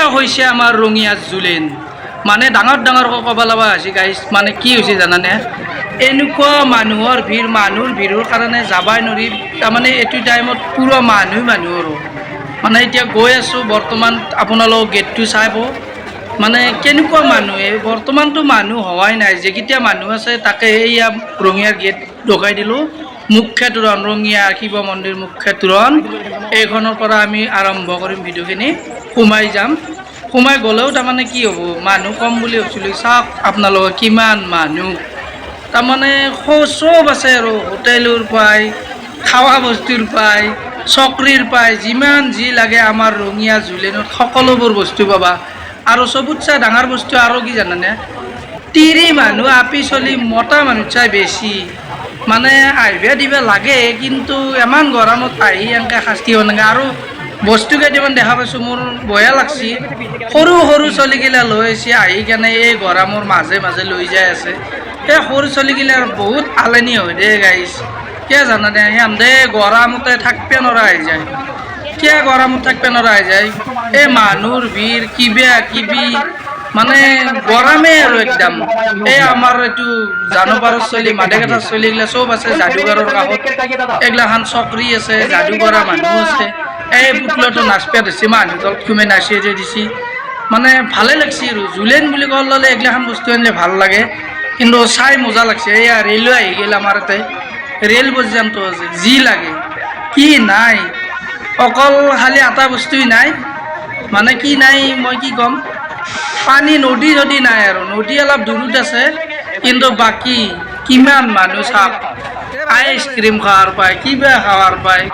এয়া হৈছে আমাৰ ৰঙিয়া জুলেন। মানে ডাঙৰকৈ ক'ব লগা হৈছে গাইছ মানে কি হৈছে জানানে? এনেকুৱা মানুহৰ ভিৰ, মানুহৰ ভিৰৰ কাৰণে যাবাই নোৱাৰি। তাৰমানে এইটো টাইমত পুৰা মানুহ মানুহ আৰু। মানে এতিয়া গৈ আছোঁ, বৰ্তমান আপোনালোক গেটটো চাব মানে কেনেকুৱা মানুহ? এই বৰ্তমানতো মানুহ হোৱাই নাই। যিকেইটা মানুহ আছে, তাকে এইয়া ৰঙিয়াৰ গেট লগাই দিলোঁ। মুখ্য তোৰণ, ৰঙিয়া শিৱ মন্দিৰ মুখ্য তোৰণ। এইখনৰ পৰা আমি আৰম্ভ কৰিম ভিডিঅ'খিনি। সোমাই যাম। সোমাই গ'লেও তাৰমানে কি হ'ব? মানুহ কম বুলি ভাবিছিলোঁ। চাওক আপোনালোকে কিমান মানুহ। তাৰমানে চব আছে আৰু। হোটেলৰ পাই, খাৱা বস্তুৰ পাই, চকৰিৰ পাই, যিমান যি লাগে আমাৰ ৰঙিয়া জুলেনত সকলোবোৰ বস্তু পাবা। আৰু চবতচে ডাঙৰ বস্তু আৰু কি জানানে? তিৰি মানুহ আপি চলি মতা মানুহ চাই বেছি। মানে আহিব দিব লাগে, কিন্তু ইমান গৰমত আহি এনেকৈ শাস্তি হ'ব নালাগে। আৰু বস্তু কেইটামান দেখা পাইছোঁ, মোৰ বেয়া লাগছি। সৰু সৰু ছোৱালীগিলা লৈ আহিছে আহি কেনে এই গৰমৰ মাজে মাজে লৈ যাই আছে। এই সৰু ছোৱালীগিলাৰ বহুত আলেনি হয় দেই গাইছ কিয় জানানে সিহঁতে গৰমতে থাকিব নোৱাৰা হৈ যায়। কিয় গৰমত থাকিব নোৱাৰা হৈ যায়? এই মানুহৰ ভিৰ, কিবা, কিবি। মানে গৰমে আৰু একদম। এই আমাৰ এইটো জানুৱাৰৰ চলি মাদেকাঠাৰ চলিগিলা চব আছে যাদুঘৰৰ কাষত। এইগিলাখান চকৰি আছে যাদু কৰা মানুহ আছে। এই পুতলাটো নাচপিয়াত হৈছে মানুহ তলত খুমে নাচি যে দিছি। মানে ভালে লাগছে আৰু, জুলেন বুলি ক'ব ল'লে এইগিলাখান বস্তু আনিলে ভালো লাগে। কিন্তু চাই মজা লাগছে এয়া ৰেলৱে আহি গ'ল আমাৰ ইয়াতে। ৰেল পৰ্যন্ত আছে, যি লাগে। কি নাই, অকল খালি এটা বস্তুই নাই। মানে কি নাই, মই কি ক'ম? পানী, নদী যদি নাই আৰু, নদী অলপ দূৰত আছে, কিন্তু বাকী কিমান মানুহ চাপ। আইচক্ৰীম খাৱাৰ পায়, কিবা খাৱাৰ পায়।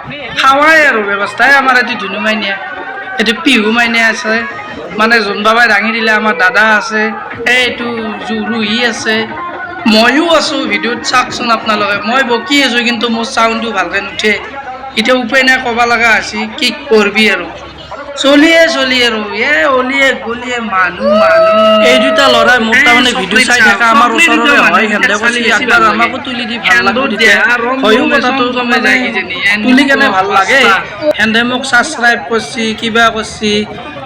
খাৱাই আৰু ব্যৱস্থাই আমাৰ এটি ধুনু মাইনীয়া। এইটো পিহু মাইনীয়া আছে। মানে জোন বাবাই দাঙি দিলে, আমাৰ দাদা আছে এইটো জুৰুহি আছে। ময়ো আছোঁ, ভিডিঅ'ত চাওকচোন আপোনালোকে। মই বকি আছোঁ, কিন্তু মোৰ চাউণ্ডটো ভালকৈ নুঠে। এতিয়া উপায় নাই ক'ব লগা হৈছে, কি কৰবি আৰু। চলিয়ে চলি আৰু এ অলিয়ে গলিয়ে মানুহ মানুহ। এই দুটা ল'ৰাই মোৰ তাৰমানে ভিডিঅ' চাই থকা আমাৰ ওচৰৰে হয় সিহঁতে কৈছে একবাৰ আমাকো তুলি দি ভালো তেতিয়া হয়ো কথাটো মানে তুলি কেনে ভালো লাগে। সিহঁতে মোক ছাবস্ক্ৰাইব কৰিছে কিবা কৰিছে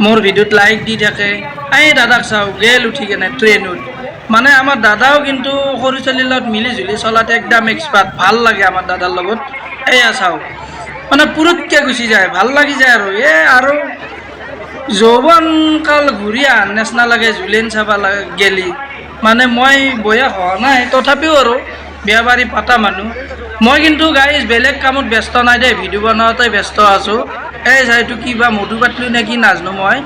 মোৰ ভিডিঅ'ত লাইক দি থাকে। এই দাদাক চাওঁ গেল উঠি কেনে ট্ৰেইনত। মানে আমাৰ দাদাও কিন্তু সৰু ছোৱালীৰ লগত মিলি জুলি চলাত একদম এক্সপাৰ্ট ভালো লাগে আমাৰ দাদাৰ লগত। এয়া চাওঁ। মানে পুৰুতকৈ গুচি যায়, ভালো লাগি যায় আৰু। এ, আৰু যৌৱন কাল ঘূৰি আহাৰ নিচিনা লাগে, জুলেন চাব লাগে গেলি। মানে মই বয়স হোৱা নাই, তথাপিও আৰু বিয়া বাৰী পতা মানুহ। মই কিন্তু গাইজ বেলেগ কামত ব্যস্ত নাই দেই ভিডিঅ' বনাওঁতে ব্যস্ত আছোঁ। এই চাইটো কিবা মধু পাতলো নে কি নাজানো মই।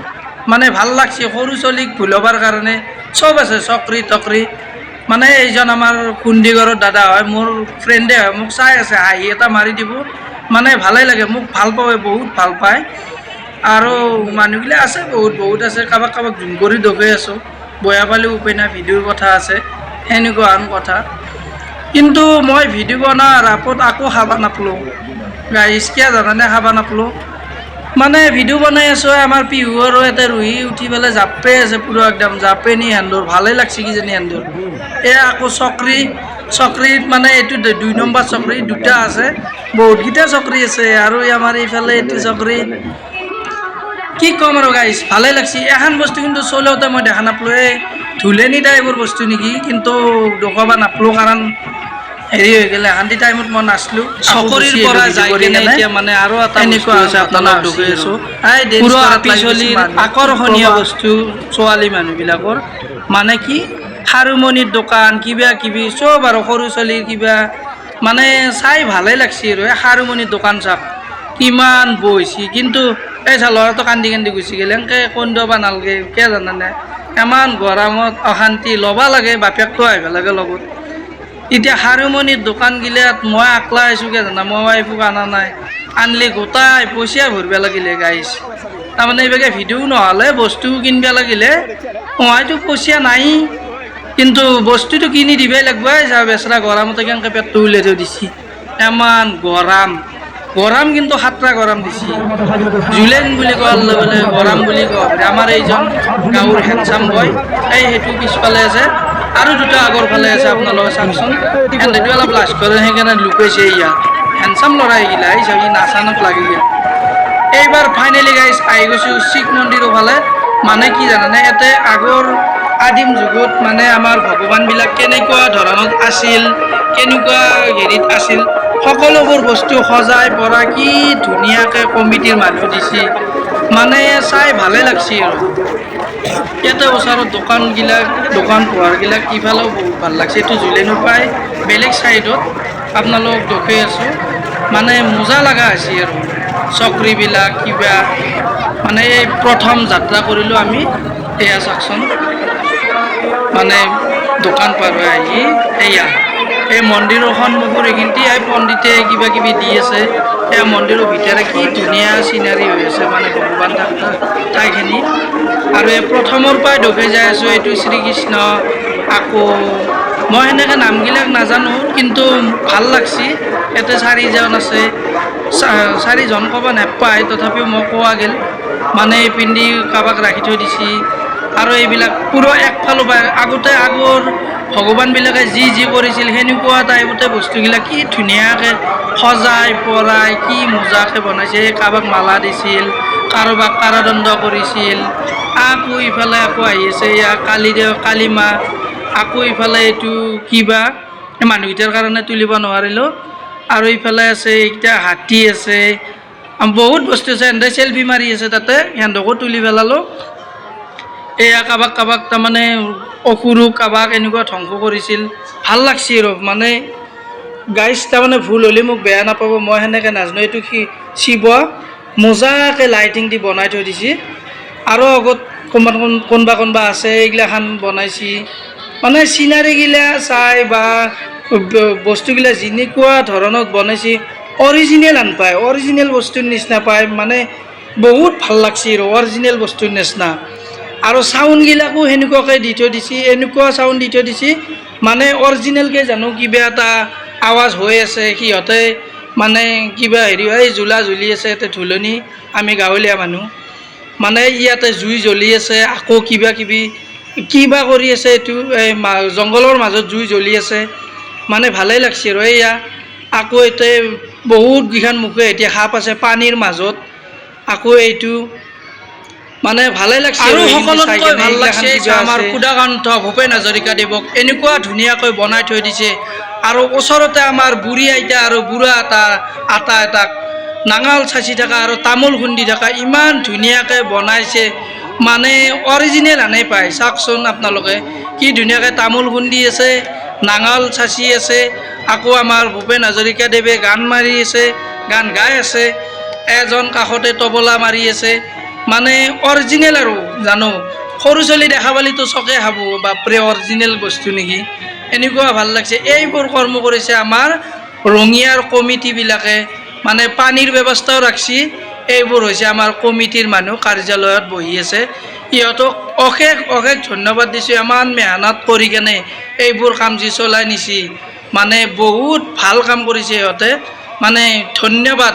মানে ভালো লাগছে, সৰু ছোৱালীক ভুলাবৰ কাৰণে। চব আছে, চকৰি তকৰি। মানে এইজন আমাৰ কুন্দিগড়ৰ দাদা হয়, মোৰ ফ্ৰেণ্ডে হয়, মোক চাই আছে, হাঁহি এটা মাৰি দিব। মানে ভালেই লাগে, মোক ভালো পায়, বহুত ভালো পায়। আৰু মানুহবিলাক আছে, বহুত বহুত আছে, কাৰোবাক কাৰোবাক জুম কৰি দগাই আছোঁ। বয়া পালেও উপায় নাই, ভিডিঅ'ৰ কথা আছে, সেনেকুৱা আন কথা। কিন্তু মই ভিডিঅ' বনোৱা ৰাপত আকৌ খাব নাপালোঁ। গাইজ জানানে খাব নাপালোঁ? মানে ভিডিঅ' বনাই আছোঁ, আমাৰ পিহু এটা ৰুহি উঠি পেলাই জাপে আছে পুৰা একদম, জাপে নি সেন্দৰ ভালেই লাগছে কিজানি সেন্দৰ এয়া আকৌ চকৰি চকৰিত মানে এইটো দুই নম্বৰ চকৰি দুটা আছে। বহুতকেইটা চকৰি আছে আৰু আমাৰ এইফালে এইটো চকৰি। কি ক'ম আৰু গাইছ ভালে লাগছে। এখন বস্তু কিন্তু চলাওঁতে মই দেখা নাপালোঁ এই ধুলেনি টাইপৰ বস্তু নেকি কিন্তু দেখুৱাব নাপালোঁ কাৰণ হেৰি হৈ গ'লে শান্তি টাইমত মই নাচলোঁ। চকৰিৰ পৰা যাই কেনে এতিয়া মানে আৰু এটা এনেকুৱা হৈছে আছোঁ। আকৰ্ষণীয় বস্তু ছোৱালী মানুহবিলাকৰ। মানে কি খাৰুমণিৰ দোকান, কিবা কিবি, চব আৰু সৰু ছোৱালীৰ কিবা। মানে চাই ভালেই লাগছে আৰু খাৰুমণিৰ দোকান চাওক কিমান বহিছে কিন্তু এই চা ল'ৰাটো কান্দি কান্দি গুচি গ'ল, এনেকৈ কন্দিব নালাগে, কিয় জানানে ইমান গৰমত অশান্তি, ল'বা লাগে বাপেকটো আহিব লাগে লগত। এতিয়া হাৰমনিৰ দোকানগিলাত মই আকলা আহিছোঁ কিয় জানা? মই ৱাইফক অনা নাই। আনলি গোটাই পইচা ভৰিব লাগিলে গাইছ তাৰমানে এইভাগে ভিডিঅ' নহ'লে বস্তু কিনিব লাগিলে, মইতো পইচা নাই। কিন্তু বস্তুটো কিনি দিবই লাগিব যা বেচৰা গৰমতে কেনেকৈ পেটটো উলিয়াই থৈ দিছি। ইমান গৰম। গৰম কিন্তু সাতটা গৰম দিছি। জুলেন বুলি কোৱাৰ লগে লগে গৰম বুলি কওঁ আমাৰ এইজন গাঁৱৰ হেণ্ডচাম বয়, এই সেইটো পিছফালে আছে। আৰু দুটা আগৰ ফালে আছে আপোনালোকে চাওকচোন। সিহঁতেতো অলপ লাজ কৰে, সেইকাৰণে লুকাইছে ইয়াত হেণ্ডচাম ল'ৰা এইগিলা, এই চাওক ই নাচানত লাগি গ'ল এইবাৰ ফাইনেলি গাইজ আহি গৈছোঁ শিৱ মন্দিৰৰ ফালে। মানে কি জানানে, ইয়াতে আগৰ আদিম যুগত মানে আমাৰ ভগৱানবিলাক কেনেকুৱা ধৰণত আছিল কেনেকুৱা হেৰিত আছিল সকলোবোৰ বস্তু সজাই পৰা কি ধুনীয়াকৈ কমিটিৰ মানুহ দিছে মানে চাই ভালে লাগছে আৰু। ইয়াতে ওচৰত দোকানবিলাক দোকান পোহাৰবিলাক ইফালেও বহুত ভাল লাগছে এইটো জুলেনো পায় বেলেগ চাইডত আপোনালোক দেখুৱাই আছোঁ মানে মজা লগা হৈছে আৰু চকৰিবিলাক কিবা মানে এই প্ৰথম যাত্ৰা কৰিলোঁ আমি এয়া চাওকচোন মানে দোকান পাৰ আহি এয়া এই মন্দিৰৰ সন্মুখৰ এইখিনিতে, এই পণ্ডিতে কিবা কিবি দি আছে। এই মন্দিৰৰ ভিতৰে কি ধুনীয়া চিনাৰী হৈ আছে মানে ভগৱান থকা ঠাইখিনি আৰু এই প্ৰথমৰ পৰাই দেখি যাই আছোঁ, এইটো শ্ৰীকৃষ্ণ, আকৌ মই সেনেকৈ নামবিলাক নাজানো, কিন্তু ভালো লাগছি। ইয়াতে চাৰিজন আছে। চাৰিজন ক'ব নাপায়, তথাপিও মই কোৱা গ'ল। মানে পিন্ধি কাৰোবাক ৰাখি থৈ দিছে। আৰু এইবিলাক পুৰা একফালৰ পৰা আগতে আগৰ ভগৱানবিলাকে যি যি কৰিছিল, সেনেকুৱা টাইপতে বস্তুবিলাক কি ধুনীয়াকৈ সজাই পৰাই, কি মজাকৈ বনাইছে। কাৰোবাক মালা দিছিল, কাৰোবাক কাৰাদণ্ড কৰিছিল, আকৌ ইফালে আকৌ আহি আছে ইয়াৰ কালি কালী মা, আকৌ ইফালে এইটো কিবা মানুহকেইটাৰ কাৰণে তুলিব নোৱাৰিলোঁ। আৰু ইফালে আছে, এইকেইটা হাতী আছে, বহুত বস্তু আছে সিহঁতে চেলফি মাৰি আছে তাতে, সিহঁতকো তুলি পেলালোঁ। এয়া কাৰোবাক কাৰোবাক তাৰমানে অসুৰো কাৰোবাক এনেকুৱা ধ্বংস কৰিছিল। ভালো লাগছে আৰু মানে গাইজ তাৰমানে ভুল হ'লে মোক বেয়া নাপাব, মই সেনেকৈ নাজানো। এইটো সি শিৱ, মজাকৈ লাইটিং দি বনাই থৈ দিছে। আৰু আগত কোনোবা কোন- কোনোবা কোনোবা আছে এইগিলাখান বনাইছে। মানে চিনাৰীগিলা চাই বা বস্তুগিলা যেনেকুৱা ধৰণত বনাইছে অৰিজিনেল আন পায় অৰিজিনেল বস্তুৰ নিচিনা পায়। মানে বহুত ভালো লাগছে আৰু অৰিজিনেল বস্তুৰ নিচিনা। আৰু চাউণ্ডগিলাকো সেনেকুৱাকৈ দি থৈ দিছে, এনেকুৱা চাউণ্ড দি থৈ দিছে মানে অৰিজিনেলকৈ জানো কিবা এটা আৱাজ হৈ আছে, সিহঁতে মানে কিবা হেৰি এই জোলা জ্বলি আছে ইয়াতে ঢোলনি আমি গাঁৱলীয়া মানুহ। মানে ইয়াতে জুই জ্বলি আছে, আকৌ কিবা কিবি, কিবা কৰি আছে এইটো, এই জংঘলৰ মাজত জুই জ্বলি আছে। মানে ভালেই লাগছে আৰু এয়া আকৌ এতিয়া বহুত কেইখন মুখে এতিয়া সাপ আছে, পানীৰ মাজত। আকৌ এইটো মানে ভালে লাগছে আৰু সকলোতকৈ ভালো লাগছে আমাৰ। সুধাকান্ত ভূপেন হাজৰিকাদেৱক এনেকুৱা ধুনীয়াকৈ বনাই থৈ দিছে। আৰু ওচৰতে আমাৰ বুঢ়ী আইতা আৰু বুঢ়া এটা আটা এটাক নাঙাল চাচি থকা আৰু তামোল খুন্দি থকা ইমান ধুনীয়াকৈ বনাইছে। মানে অৰিজিনেল আনেই পায়। চাওকচোন আপোনালোকে কি ধুনীয়াকৈ তামোল খুন্দি আছে নাঙল চাচি আছে আকৌ আমাৰ ভূপেন হাজৰিকাদেৱে গান মাৰি আছে গান গাই আছে এজন কাষতে তবলা মাৰি আছে। মানে অৰিজিনেল আৰু, জানো? সৰু ছোৱালী দেখা পালিতো চকে খাব, বাপৰে অৰিজিনেল বস্তু নেকি? এনেকুৱা ভালো লাগছে। এইবোৰ কৰ্ম কৰিছে আমাৰ ৰঙিয়াৰ কমিটিবিলাকে। মানে পানীৰ ব্যৱস্থাও ৰাখছি। এইবোৰ হৈছে আমাৰ কমিটিৰ মানুহ, কাৰ্যালয়ত বহি আছে। সিহঁতক অশেষ অশেষ ধন্যবাদ দিছোঁ। ইমান মেহনত কৰি কেনে এইবোৰ কাম যি চলাই নিছি। মানে বহুত ভালো কাম কৰিছে সিহঁতে মানে ধন্যবাদ।